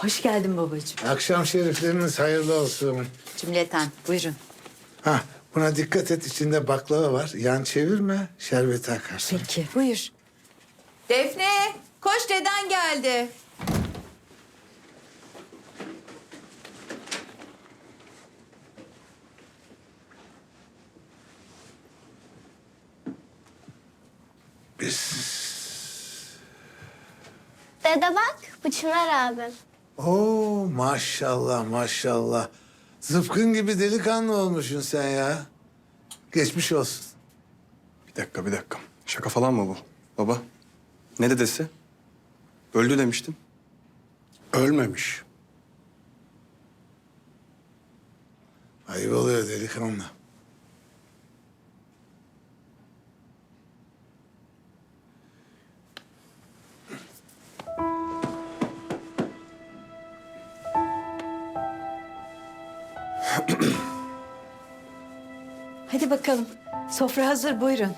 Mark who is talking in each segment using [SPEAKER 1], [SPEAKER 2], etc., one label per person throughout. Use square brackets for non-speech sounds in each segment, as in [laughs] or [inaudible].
[SPEAKER 1] Hoş geldin babacığım.
[SPEAKER 2] Akşam şerifleriniz hayırlı olsun.
[SPEAKER 1] Cümleten buyurun.
[SPEAKER 2] Ha, buna dikkat et içinde baklava var. Yan çevirme, şerbeti akarsın.
[SPEAKER 1] Peki buyur.
[SPEAKER 3] Defne, koş deden geldi.
[SPEAKER 4] Dede bak, bu Çınar abim.
[SPEAKER 2] Oo maşallah maşallah. Zıpkın gibi delikanlı olmuşsun sen ya. Geçmiş olsun.
[SPEAKER 5] Bir dakika bir dakika. Şaka falan mı bu? Baba ne dedesi? Öldü demiştin.
[SPEAKER 6] Ölmemiş.
[SPEAKER 2] Ayıp oluyor delikanlı.
[SPEAKER 1] Hadi bakalım. Sofra hazır buyurun.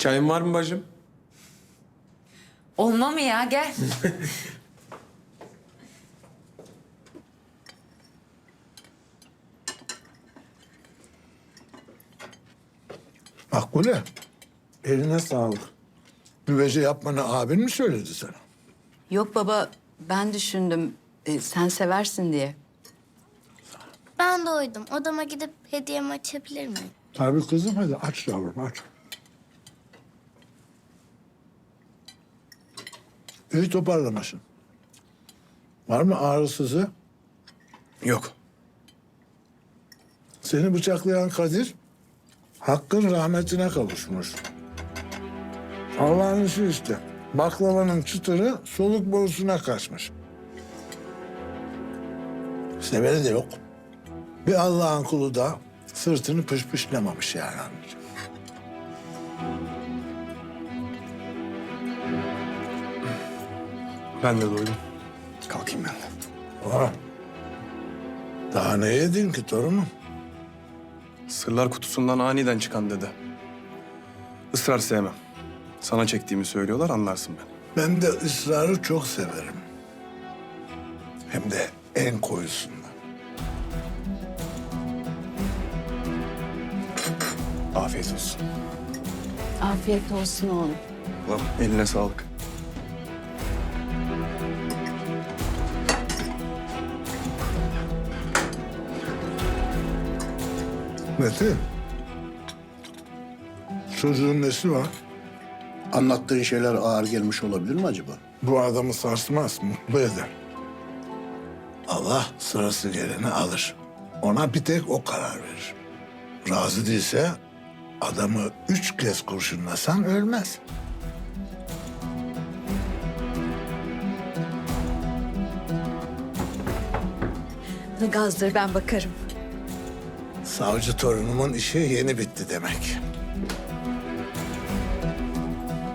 [SPEAKER 5] Çayın var mı bacım?
[SPEAKER 3] Olma mı ya? Gel. [laughs]
[SPEAKER 2] Makbule, eline sağlık. Müvece yapmanı abin mi söyledi sana?
[SPEAKER 1] Yok baba ben düşündüm e, sen seversin diye.
[SPEAKER 4] Ben de uydum. Odama gidip hediyemi açabilir miyim?
[SPEAKER 2] Tabii kızım hadi aç yavrum aç. İyi toparlamasın. Var mı ağrısızı?
[SPEAKER 5] Yok.
[SPEAKER 2] Seni bıçaklayan Kadir Hakk'ın rahmetine kavuşmuş. Allah'ın işi işte. Baklavanın çıtırı soluk borusuna kaçmış. Severi de yok. Bir Allah'ın kulu da sırtını pışpışlamamış yani.
[SPEAKER 5] Ben de doydum. Kalkayım ben de.
[SPEAKER 2] Aa, daha ne yedin ki torunum?
[SPEAKER 5] Sırlar kutusundan aniden çıkan dede. Israr sevmem. Sana çektiğimi söylüyorlar anlarsın ben.
[SPEAKER 2] Ben de ısrarı çok severim. Hem de en koyusundan.
[SPEAKER 5] Afiyet olsun.
[SPEAKER 1] Afiyet olsun oğlum.
[SPEAKER 5] Ulan eline sağlık.
[SPEAKER 2] Metin. Çocuğun nesi var?
[SPEAKER 6] Anlattığın şeyler ağır gelmiş olabilir mi acaba?
[SPEAKER 2] Bu adamı sarsmaz, mutlu eder. Allah sırası geleni alır. Ona bir tek o karar verir. Razı değilse adamı üç kez kurşunlasan ölmez.
[SPEAKER 1] Gazdır ben bakarım.
[SPEAKER 2] Savcı torunumun işi yeni bitti demek.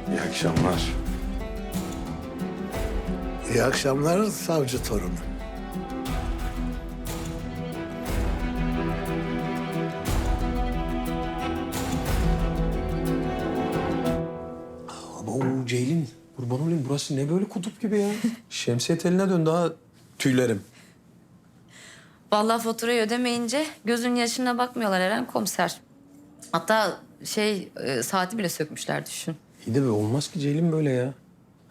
[SPEAKER 5] İyi akşamlar.
[SPEAKER 2] İyi akşamlar savcı torunu.
[SPEAKER 7] Abo Ceylin, kurban olayım burası ne böyle kutup gibi ya? [laughs] Şemsiye teline dön daha tüylerim.
[SPEAKER 3] Vallahi faturayı ödemeyince gözün yaşına bakmıyorlar Eren komiser. Hatta şey e, saati bile sökmüşler düşün.
[SPEAKER 7] İyi de be olmaz ki Ceylin böyle ya.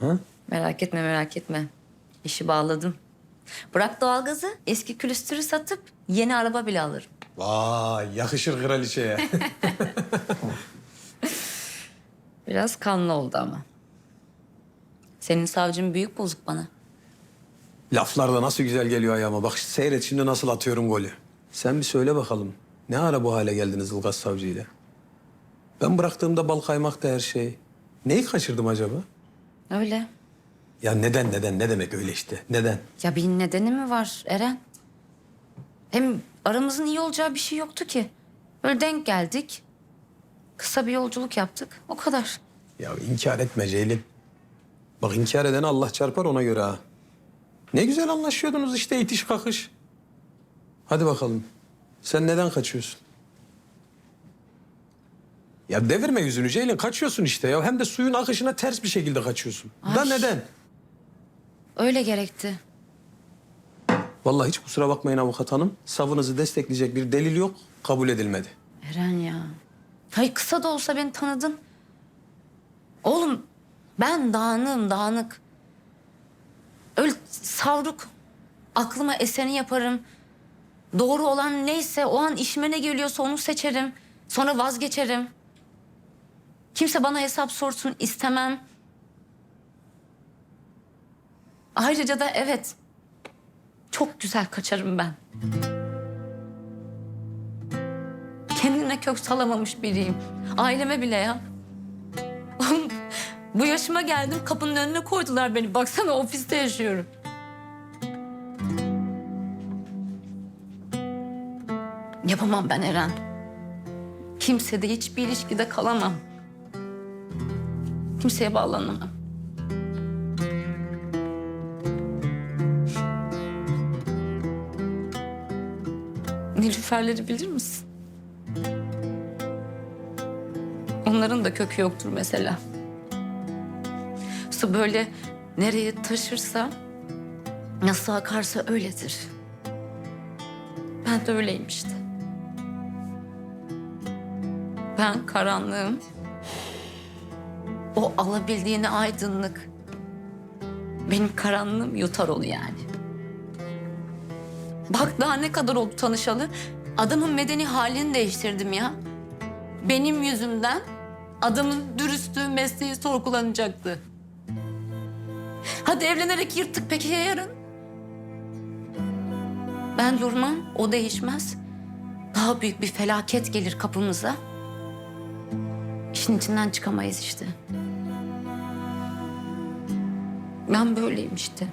[SPEAKER 7] Ha?
[SPEAKER 3] Merak etme merak etme. İşi bağladım. Bırak doğalgazı, eski külüstürü satıp yeni araba bile alırım.
[SPEAKER 7] Vay yakışır kraliçeye. [laughs] [laughs]
[SPEAKER 3] Biraz kanlı oldu ama. Senin savcın büyük bozuk bana.
[SPEAKER 7] Laflar da nasıl güzel geliyor ayağıma. Bak seyret şimdi nasıl atıyorum golü. Sen bir söyle bakalım. Ne ara bu hale geldiniz Ilgaz Savcı ile? Ben bıraktığımda bal kaymakta her şey. Neyi kaçırdım acaba?
[SPEAKER 3] Öyle.
[SPEAKER 7] Ya neden neden ne demek öyle işte neden?
[SPEAKER 3] Ya bir nedeni mi var Eren? Hem aramızın iyi olacağı bir şey yoktu ki. Böyle denk geldik. Kısa bir yolculuk yaptık. O kadar.
[SPEAKER 7] Ya inkar etme Ceylin. Bak inkar eden Allah çarpar ona göre ha. Ne güzel anlaşıyordunuz işte itiş kakış. Hadi bakalım. Sen neden kaçıyorsun? Ya devirme yüzünü Ceylin. Kaçıyorsun işte ya. Hem de suyun akışına ters bir şekilde kaçıyorsun. Da
[SPEAKER 3] Ay.
[SPEAKER 7] neden?
[SPEAKER 3] Öyle gerekti.
[SPEAKER 7] Vallahi hiç kusura bakmayın avukat hanım. Savınızı destekleyecek bir delil yok. Kabul edilmedi.
[SPEAKER 3] Eren ya. Hay kısa da olsa beni tanıdın. Oğlum ben dağınığım dağınık. Öyle savruk. Aklıma eseni yaparım. Doğru olan neyse o an işime ne geliyorsa onu seçerim. Sonra vazgeçerim. Kimse bana hesap sorsun istemem. Ayrıca da evet. Çok güzel kaçarım ben. Kendine kök salamamış biriyim. Aileme bile ya. Bu yaşıma geldim kapının önüne koydular beni. Baksana ofiste yaşıyorum. Yapamam ben Eren. Kimse de hiçbir ilişkide kalamam. Kimseye bağlanamam. Nilüferleri bilir misin? Onların da kökü yoktur mesela. Su böyle nereye taşırsa, nasıl akarsa öyledir. Ben de öyleyim işte. Ben karanlığım. O alabildiğine aydınlık. Benim karanlığım yutar onu yani. Bak daha ne kadar oldu tanışalı. Adamın medeni halini değiştirdim ya. Benim yüzümden adamın dürüstlüğü mesleği sorgulanacaktı. Hadi evlenerek yırttık peki ya yarın? Ben durmam, o değişmez. Daha büyük bir felaket gelir kapımıza. İşin içinden çıkamayız işte. Ben böyleyim işte.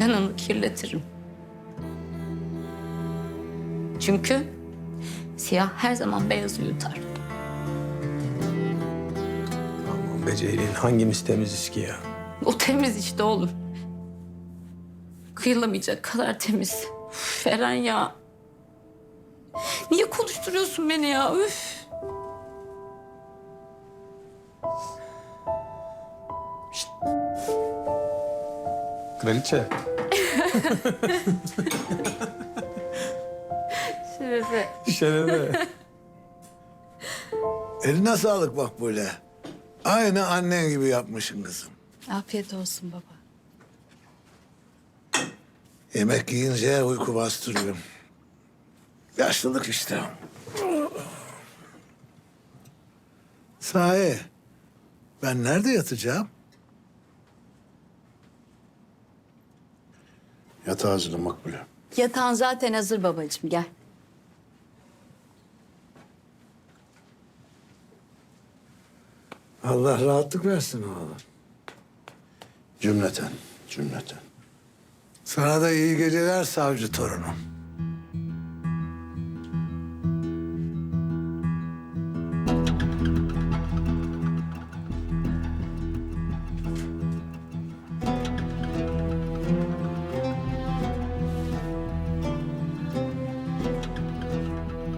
[SPEAKER 3] Ben onu kirletirim. Çünkü siyah her zaman beyazı yutar.
[SPEAKER 7] Be Ceylin hangimiz temiziz ki ya?
[SPEAKER 3] O temiz işte oğlum. Kıyılamayacak kadar temiz. Üf, Eren ya. Niye konuşturuyorsun beni ya? Üf.
[SPEAKER 7] Kraliçe. [laughs]
[SPEAKER 3] Şerefe.
[SPEAKER 7] Şerefe. [laughs]
[SPEAKER 2] Eline sağlık bak böyle. Aynı annen gibi yapmışsın kızım.
[SPEAKER 1] Afiyet olsun baba.
[SPEAKER 2] Yemek yiyince uyku bastırıyor. Yaşlılık işte. Sahi, ben nerede yatacağım?
[SPEAKER 6] Yatağı hazırla Makbule.
[SPEAKER 1] Yatağın zaten hazır babacığım gel.
[SPEAKER 2] Allah rahatlık versin oğlum.
[SPEAKER 6] Cümleten, cümleten.
[SPEAKER 2] Sana da iyi geceler savcı torunum.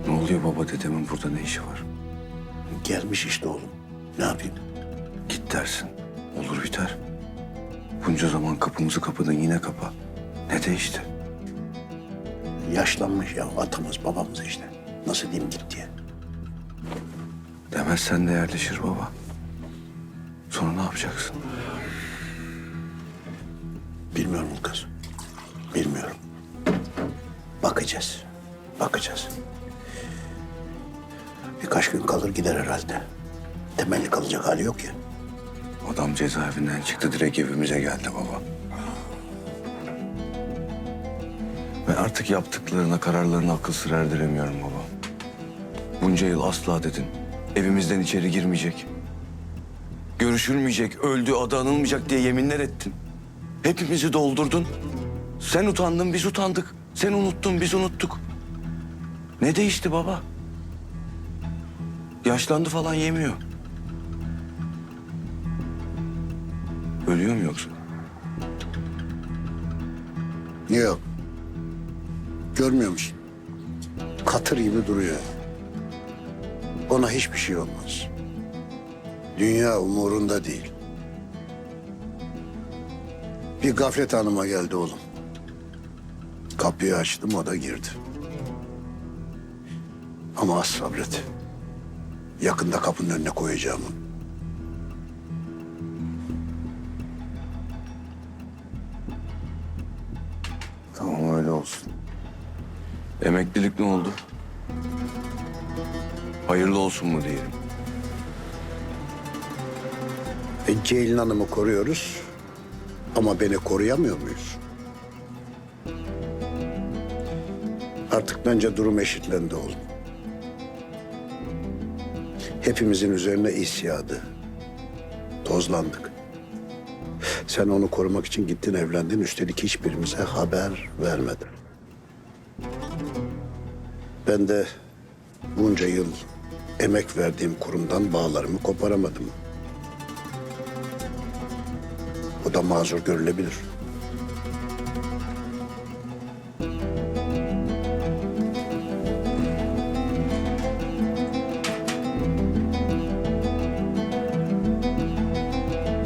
[SPEAKER 8] Ne oluyor baba dedemin burada ne işi var?
[SPEAKER 6] Gelmiş işte oğlum. Ne yapayım?
[SPEAKER 8] Git dersin. Olur biter. Bunca zaman kapımızı kapadın yine kapa. Ne değişti?
[SPEAKER 6] Yaşlanmış ya atamaz babamız işte. Nasıl diyeyim git diye.
[SPEAKER 8] Demezsen de yerleşir baba. Sonra ne yapacaksın?
[SPEAKER 6] Bilmiyorum kız. Bilmiyorum. Bakacağız. Bakacağız. Birkaç gün kalır gider herhalde. Temelli kalacak hali yok ya.
[SPEAKER 8] Adam cezaevinden çıktı direkt evimize geldi baba. Ve artık yaptıklarına, kararlarına akıl sır erdiremiyorum baba. Bunca yıl asla dedin. Evimizden içeri girmeyecek. Görüşülmeyecek, öldü, adı anılmayacak diye yeminler ettin. Hepimizi doldurdun. Sen utandın, biz utandık. Sen unuttun, biz unuttuk. Ne değişti baba? Yaşlandı falan yemiyor. Ölüyor mu yoksa?
[SPEAKER 6] Yok. Görmüyor musun? Katır gibi duruyor. Ona hiçbir şey olmaz. Dünya umurunda değil. Bir gaflet hanıma geldi oğlum. Kapıyı açtım o da girdi. Ama az sabret. Yakında kapının önüne koyacağım onu.
[SPEAKER 8] Emeklilik ne oldu? Hayırlı olsun mu diyelim?
[SPEAKER 6] E, Ceylin Hanım'ı koruyoruz ama beni koruyamıyor muyuz? Artık bence durum eşitlendi oğlum. Hepimizin üzerine isyadı. Tozlandık. Sen onu korumak için gittin evlendin. Üstelik hiçbirimize haber vermedin. Ben de bunca yıl emek verdiğim kurumdan bağlarımı koparamadım. Bu da mazur görülebilir.